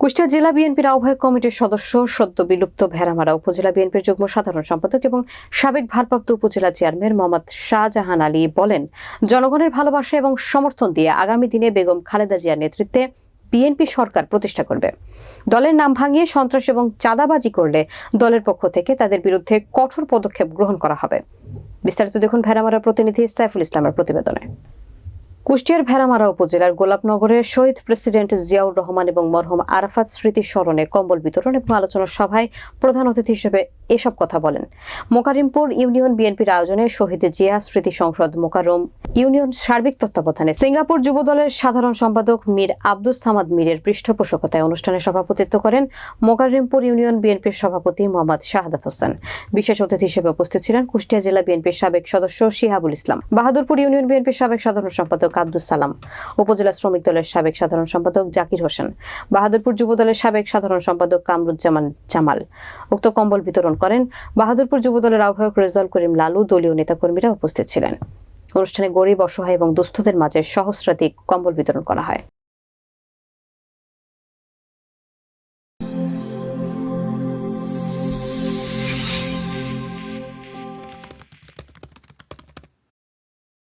কুষ্টিয়া জেলা বিএনপির আহ্বায়ক কমিটির সদস্য সদ্য বিলুপ্ত ভেড়ামারা উপজেলা বিএনপির যুগ্ম সাধারণ সম্পাদক এবং সাবেক ভারপ্রাপ্ত উপজেলা চেয়ারম্যান মোহাম্মদ শাহজাহান আলী বলেন, জনগণের ভালোবাসা এবং সমর্থন দিয়ে আগামী দিনে বেগম খালেদা জিয়ার নেতৃত্বে বিএনপি সরকার প্রতিষ্ঠা করবে। দলের নাম ভাঙিয়ে সন্ত্রাস এবং চাঁদাবাজি করলে দলের পক্ষ থেকে তাদের বিরুদ্ধে কঠোর পদক্ষেপ গ্রহণ করা হবে। বিস্তারিত দেখুন ভেড়ামারা প্রতিনিধি সাইফুল ইসলামের প্রতিবেদনে। কুষ্টিয়ার ভেড়ামারা উপজেলার গোলাপনগরে শহীদ প্রেসিডেন্ট জিয়াউর রহমান এবং মরহম আরাফাত স্মৃতি স্মরণে কম্বল বিতরণ এবং আলোচনা সভায় প্রধান অতিথি হিসেবে এসব কথা বলেন। মোকারিমপুর ইউনিয়ন বিএনপির আয়োজনে শহীদ জিয়া স্মৃতি সংসদ মোকারম ইউনিয়ন সার্বিক তত্ত্বাবধানে। সিঙ্গাপুর যুব দলের সাধারণ সম্পাদক মীর আব্দুস সামাদ মীরের পৃষ্ঠপোষকতায় অনুষ্ঠানে সভাপতিত্ব করেন মোকারিমপুর ইউনিয়ন বিএনপির সভাপতি মোহাম্মদ শাহাদাত হোসেন। বিশেষ অতিথি হিসেবে উপস্থিত ছিলেন কুষ্টিয়া জেলা বিএনপির সাবেক সদস্য শিহাবুল ইসলাম। বাহাদুরপুর ইউনিয়ন বিএনপির সাবেক সাধারণ সম্পাদক আব্দুস সালাম। উপজেলা শ্রমিক দলের সাবেক সাধারণ সম্পাদক জাকির হোসেন। বাহাদুরপুর যুব দলের সাবেক সাধারণ সম্পাদক কামরুজ্জামান জামাল। উক্ত কম্বল বিতরণ করেন বাহাদুরপুর যুব দলের আহ্বায়ক রেজাল করিম লালু। দলীয় নেতাকর্মীরা উপস্থিত ছিলেন। অনুষ্ঠানে গরিব অসহায় এবং দুস্থদের মাঝে সহস্রাধিক কম্বল বিতরণ করা হয়।